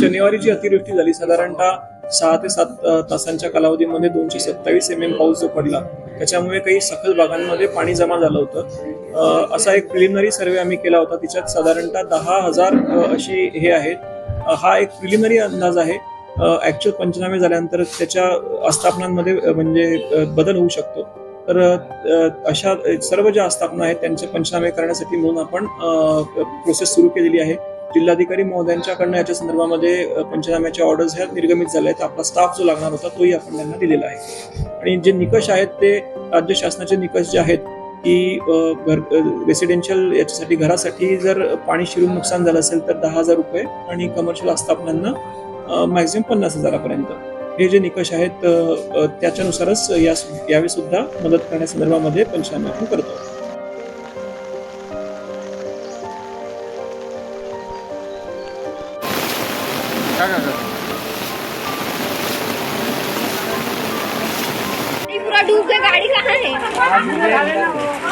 शनिवारी जी अतिवृष्टी झाली. साधारणतः सहा ते सात तासांच्या कालावधीमध्ये दोनशे सत्तावीस एम एम पाऊस जो पडला त्याच्यामुळे काही सखल भागांमध्ये पाणी जमा झालं होतं. असा एक प्रिलिमिनरी सर्वे आम्ही केला होता. तिच्यात साधारणतः दहा हजार अशी हे आहेत. हा एक प्रिलिमिनरी अंदाज आहे. ऍक्च्युअल पंचनामे झाल्यानंतर त्याच्या आस्थापनांमध्ये म्हणजे बदल होऊ शकतो. तर अशा सर्व ज्या आस्थापना आहेत त्यांचे पंचनामे करण्यासाठी म्हणून आपण प्रोसेस सुरू केलेली आहे. जिल्हाधिकारी महोदयांच्याकडनं याच्या संदर्भामध्ये पंचनाम्याच्या ऑर्डर्स ह्या निर्गमित झाल्या आहेत. आपला स्टाफ जो लागणार होता तोही आपण त्यांना दिलेला आहे. आणि जे निकष आहेत ते राज्य शासनाचे निकष जे आहेत की घर रेसिडेन्शियल याच्यासाठी घरासाठी जर पाणी शिरून नुकसान झालं असेल तर दहा हजार रुपये आणि कमर्शियल आस्थापनांना मॅक्झिमम पन्नास हजारापर्यंत. हे जे निकष आहेत त्याच्यानुसारच या यावेळी सुद्धा मदत करण्यासंदर्भामध्ये पंचनामे आपण करतो. ये पूरा डूब गया गाड़ी कहाँ है